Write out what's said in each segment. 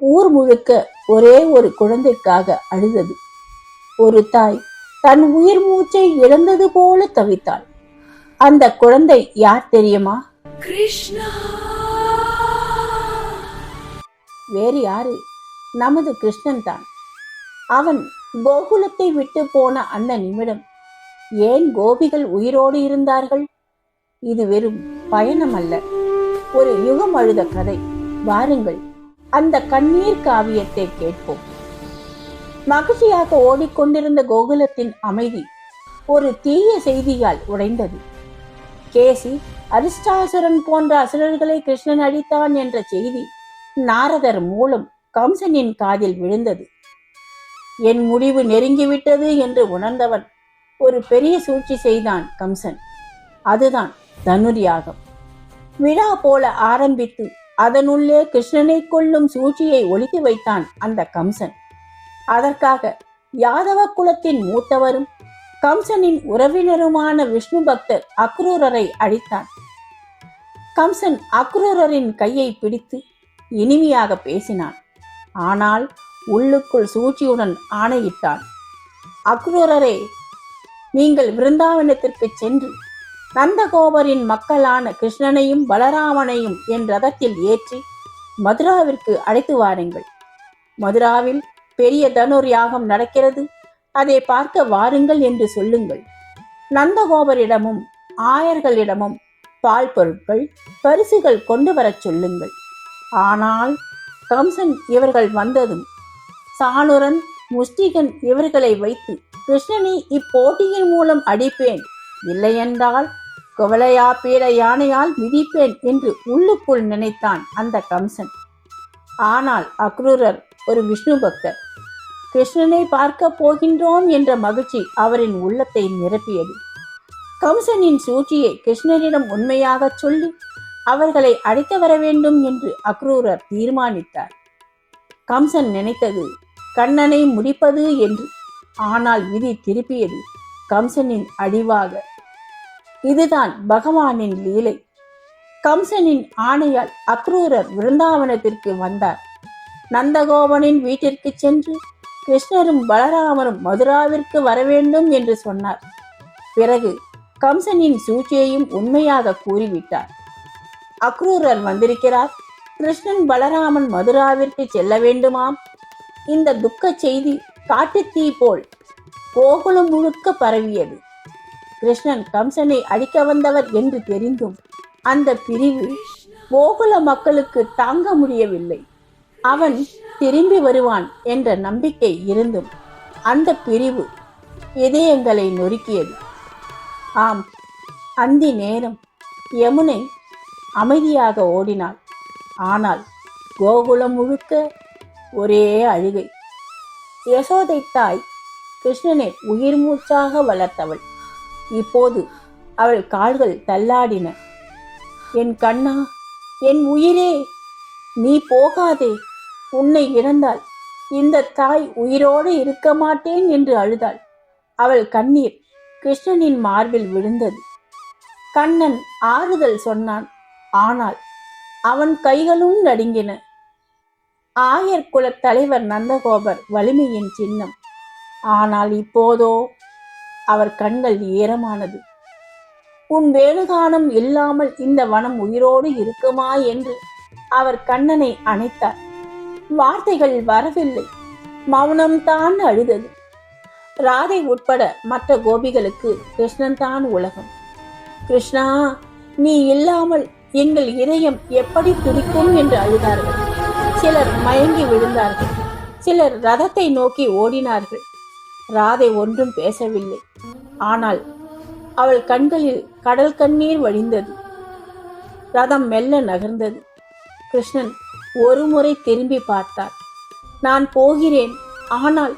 ஊர் முழுக்க ஒரே ஒரு குழந்தைக்காக அழுதது. ஒரு தாய் தன் உயிர் மூச்சை இழந்தது போல தவித்தாள். அந்த குழந்தை யார் தெரியுமா? Krishna வேறு யாரு? நமது கிருஷ்ணன் தான். அவன் கோகுலத்தை விட்டு போன அந்த நிமிடம் ஏன் கோபிகள் உயிரோடு இருந்தார்கள்? இது வெறும் பயணம் அல்ல. ஒரு யுகம் அழுத கதை. வாருங்கள் அந்த கண்ணீர் காவியத்தை கேட்போம். மகிழ்ச்சியாக ஓடிக்கொண்டிருந்த கோகுலத்தின் அமைதி ஒரு தீய செய்தியால் உடைந்தது. கேசி அரிஷ்டாசுரன் போன்ற அசுரர்களை கிருஷ்ணன் அடித்தான் என்ற செய்தி நாரதர் மூலம் கம்சனின் காதில் விழுந்தது. என் முடிவு நெருங்கிவிட்டது என்று உணர்ந்தவன் ஒரு பெரிய சூழ்ச்சி செய்தான் கம்சன். அதுதான் தனுர்யாகம் விழா போல ஆரம்பித்து அதனுள்ளே கிருஷ்ணனை கொல்லும் சூழ்ச்சியை ஒழித்து வைத்தான் அந்த கம்சன். அதற்காக யாதவ குலத்தின் மூத்தவரும் கம்சனின் உறவினருமான விஷ்ணு பக்தர் அக்ரூரரை அழித்தான் கம்சன் அக்ரூரரின் கையை பிடித்து இனிமையாக பேசினான். ஆனால் உள்ளுக்குள் சூழ்ச்சியுடன் ஆணையிட்டான். அக்ரூரரே நீங்கள் விருந்தாவனத்திற்கு சென்று நந்தகோபரின் மக்களான கிருஷ்ணனையும் பலராமனையும் என் ரதத்தில் ஏற்றி மதுராவிற்கு அழைத்து வாருங்கள். மதுராவில் பெரிய தனுர் யாகம் நடக்கிறது. அதை பார்க்க வாருங்கள் என்று சொல்லுங்கள். நந்தகோபரிடமும் ஆயர்களிடமும் பால் பொருட்கள் பரிசுகள் கொண்டு வரச் சொல்லுங்கள். ஆனால் கம்சன் இவர்கள் வந்ததும் சானுரன் முஷ்டிகன் இவர்களை வைத்து கிருஷ்ணனை இப்போட்டியின் மூலம் அடிப்பேன். இல்லையென்றால் குவலையா பீட யானையால் மிதிப்பேன் என்று உள்ளுக்குள் நினைத்தான் அந்த கம்சன். ஆனால் அக்ரூரர் ஒரு விஷ்ணு பக்தர் கிருஷ்ணனை பார்க்க போகின்றோம் என்ற மகிழ்ச்சி அவரின் உள்ளத்தை நிரப்பியது. கம்சனின் சூழ்ச்சியை கிருஷ்ணனிடம் உண்மையாகச் சொல்லி அவர்களை அழைத்து வர வேண்டும் என்று அக்ரூரர் தீர்மானித்தார். கம்சன் நினைத்தது கண்ணனை முடிப்பது என்று. ஆனால் விதி திருப்பியது கம்சனின் அடிவாக. இதுதான் பகவானின் லீலை. கம்சனின் ஆணையால் அக்ரூரர் விருந்தாவனத்திற்கு வந்தார். நந்தகோபனின் வீட்டிற்கு சென்று கிருஷ்ணரும் பலராமரும் மதுராவிற்கு வர வேண்டும் என்று சொன்னார். பிறகு கம்சனின் சூழ்ச்சியையும் உண்மையாக கூறிவிட்டார். அக்ரூரர் வந்திருக்கிறார். கிருஷ்ணன் பலராமன் மதுராவிற்கு செல்ல வேண்டுமாம். இந்த துக்க செய்தி காட்டுத்தீ போல் கோகுலம் முழுக்க பரவியது. கிருஷ்ணன் கம்சனை அழிக்க வந்தவர் என்று தெரிந்தும் அந்த பிரிவு கோகுல மக்களுக்கு தாங்க முடியவில்லை. அவன் திரும்பி வருவான் என்ற நம்பிக்கை இருந்தும் அந்த பிரிவு இதயங்களை நொறுக்கியது. ஆம் அந்தி நேரம் யமுனை அமைதியாக ஓடினாள். ஆனால் கோகுலம் முழுக்க ஒரே அழுகை. யசோதை தாய் கிருஷ்ணனை உயிர் மூச்சாக வளர்த்தவள். இப்போது அவள் கால்கள் தள்ளாடின. என் கண்ணா என் உயிரே நீ போகாதே. உன்னை இழந்தாள் இந்த தாய் உயிரோடு இருக்க மாட்டேன் என்று அழுதாள். அவள் கண்ணீர் கிருஷ்ணனின் மார்பில் விழுந்தது. கண்ணன் ஆறுதல் சொன்னான். ஆனால் அவன் கைகளும் நடுங்கின. ஆயர் குலத் தலைவர் நந்தகோபர் வலிமையின் சின்னம். ஆனால் இப்போதோ அவர் கண்கள் ஈரமானது உன் வேணுகானம் இல்லாமல் இந்த வனம் உயிரோடு இருக்குமா? என்று அவர் கண்ணனை அணைத்தார். வார்த்தைகள் வரவில்லை. மௌனம்தான் அழுதது. ராதை உட்பட மற்ற கோபிகளுக்கு கிருஷ்ணன் தான் உலகம். கிருஷ்ணா நீ இல்லாமல் எங்கள் இதயம் எப்படி துடிக்கும்? என்று அழுதார்கள். சிலர் மயங்கி விழுந்தார்கள். சிலர் ரதத்தை நோக்கி ஓடினார்கள். ராதை ஒன்றும் பேசவில்லை. ஆனால் அவள் கண்களில் கடல் கண்ணீர் வழிந்தது. ரதம் மெல்ல நகர்ந்தது. கிருஷ்ணன் ஒரு முறை திரும்பி பார்த்தார். நான் போகிறேன். ஆனால்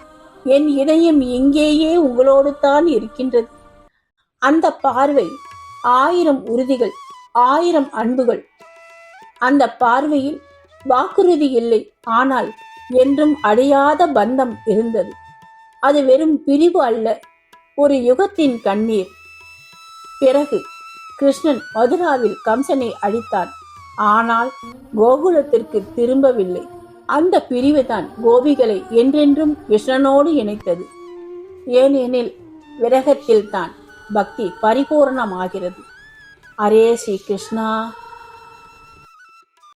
என் இதயம் இங்கேயே உங்களோடு தான் இருக்கின்றது. அந்த பார்வை ஆயிரம் உறுதிகள் ஆயிரம் அன்புகள். அந்த பார்வையில் வாக்குறுதி இல்லை. ஆனால் என்றும் அடையாத பந்தம் இருந்தது. அது வெறும் பிரிவு அல்ல. ஒரு யுகத்தின் கண்ணீர். பிறகு கிருஷ்ணன் மதுராவில் கம்சனை அழித்தான். ஆனால் கோகுலத்திற்கு திரும்பவில்லை. அந்த பிரிவு தான் கோபிகளை என்றென்றும் கிருஷ்ணனோடு இணைத்தது. ஏனெனில் விரகத்தில் தான் பக்தி பரிபூரணமாகிறது. அரே ஸ்ரீ கிருஷ்ணா.